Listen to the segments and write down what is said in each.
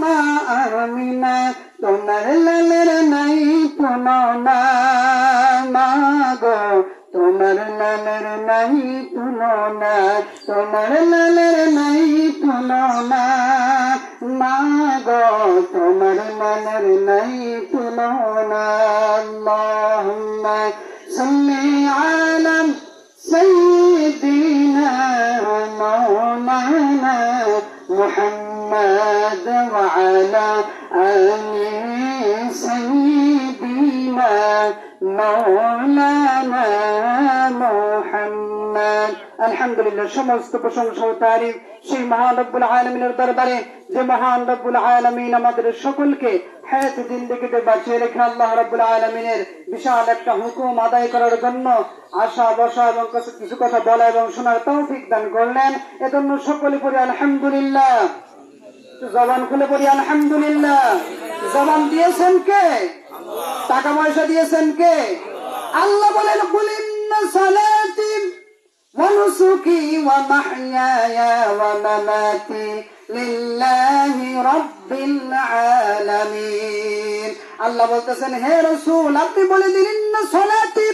মা আমিনা তোমার লালের নাই পুননা মা গো তোমার লালের নাই পুননা তোমার লালের নাই পুননা মা গো তোমার লালের নাই পুননা আল্লাহুম্মা সাল্লি আলা محمد وعلى آل سيدنا مولانا محمد আলহামদুলিল্লাহ সমস্ত প্রশংসা ও তারিফ সেই মহান রব্বুল আলমিনের দরবারে যে মহান রব্বুল আলমিন আমাদের সকলকে হায়াত জিন্দিগিতে বাঁচিয়ে রেখে আল্লাহ রব্বুল আলমিনের বিশাল একটা হুকুম আদায় করার জন্য আশা বসা এবং কিছু কথা বলা এবং শোনার তৌফিক দান করলেন এজন্য সকলে পড়ি আলহামদুলিল্লাহ একটু জবান খুলে পড়ি আলহামদুলিল্লাহ জবান দিয়েছেন কে টাকা পয়সা দিয়েছেন কে আল্লাহ বলেন কুলিন্না সালাতি ونسكي ومحياي ومماتي لله رب العالمين আল্লাহ বলতেছেন হে রসুল আপনি বলে দিলেন না সলাতি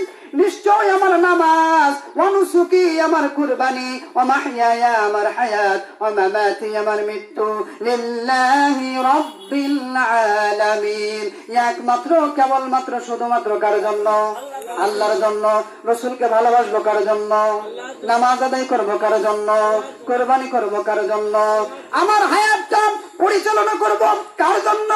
নিশ্চয় আমার নামাজ, অনুসুকি আমার কুরবানি ও মাহিয়া আমার হায়াত ও মামাতি আমার মৃত্যু, লিল্লাহি রাব্বিল আলামিন। একমাত্র, কেবলমাত্র, শুধুমাত্র কার জন্য? আল্লাহর জন্য। রসুলকে ভালোবাসবো কার জন্য? নামাজ আদায় করব কার জন্য? কোরবানি করব কার জন্য? আমার হায়াতটা পরিচালনা করব কার জন্য?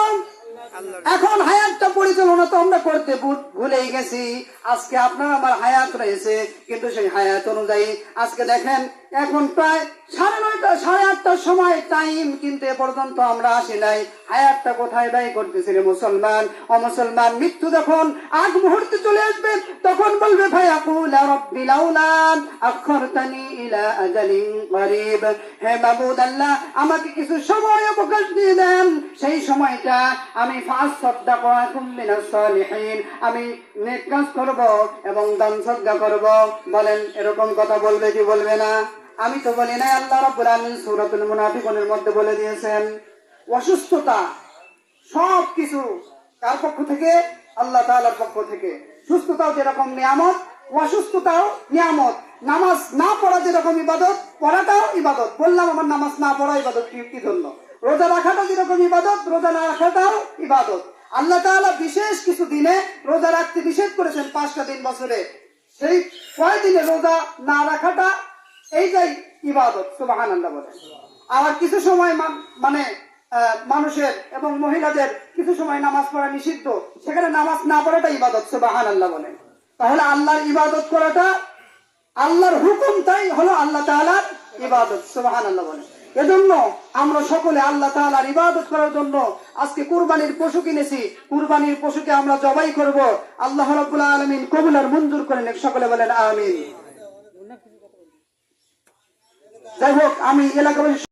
এখন হায়াতটা পরিচালনা তো আমরা করতে ভুলেই গেছি। আজকে আপনার আমার হায়াত রয়েছে কিন্তু সেই হায়াত অনুযায়ী আজকে দেখেন এখন প্রায় সাড়ে নয়টা, সাড়ে আটটার সময় টাইম কিন্তু এ পর্যন্ত আমরা আসি নাই। হায়াতটা কোথায় ব্যয় করতেছি রে মুসলমান? ও মুসলমান, মৃত্যু যখন আগ মুহূর্তে চলে আসবে, তখন বলবে ভাই আকুল রব্বিল আউলাদ আখরতানি ইলা করিব হে মাবুদ আল্লাহ, আমাকে কিছু সময় অবকাশ দিয়ে দেন। সেই সময়টা আমি ফাস মিনাস সালিহিন। আমি নেক কাজ করব এবং দান সদ্গা করব। বলেন, এরকম কথা বলবে কি বলবে না? আমি তো বলি না আল্লাহ রাব্বুল আলামিন সূরাতুল মুনাফিকুনের মধ্যে বলে দিয়েছেন, অসুস্থতা সব কিছু কার পক্ষ থেকে? আল্লাহ তাআলার পক্ষ থেকে। সুস্থতাও যেরকম নিয়ামত, অসুস্থতাও নিয়ামত। নামাজ না পড়া যেরকম ইবাদত, পড়াটাও ইবাদত। বললাম আমার নামাজ না পড়া ইবাদত কি কি জন্য রোজা রাখাটা যেরকম ইবাদত, রোজা না রাখাটাও ইবাদত। আল্লাহ তাআলা বিশেষ কিছু দিনে রোজা রাখতে নিষেধ করেছেন পাঁচটা দিন বছরে। সেই কয় দিনে রোজা না রাখাটা এইটাই ইবাদত সুবাহান আল্লাহ বলে। আবার কিছু সময় মানে মানুষের এবং মহিলাদের কিছু সময় নামাজ পড়া নিষিদ্ধ, সেখানে নামাজ না পড়াটা ইবাদত সুবাহান আল্লাহ বলে। তাহলে আল্লাহর ইবাদত করাটা, আল্লাহর হুকুমটাই হলো আল্লাহ তাআলার ইবাদত সুবাহান আল্লাহ বলে। এজন্য আমরা সকলে আল্লাহ তাআলার ইবাদত করার জন্য আজকে কুরবানির পশু কিনেছি। কুরবানির পশুকে আমরা জবাই করব। আল্লাহ রাব্বুল আলমিন কবুল আর মঞ্জুর করেন। সকলে বলেন, আমিন। যাই হোক আমি এলাকাবাসী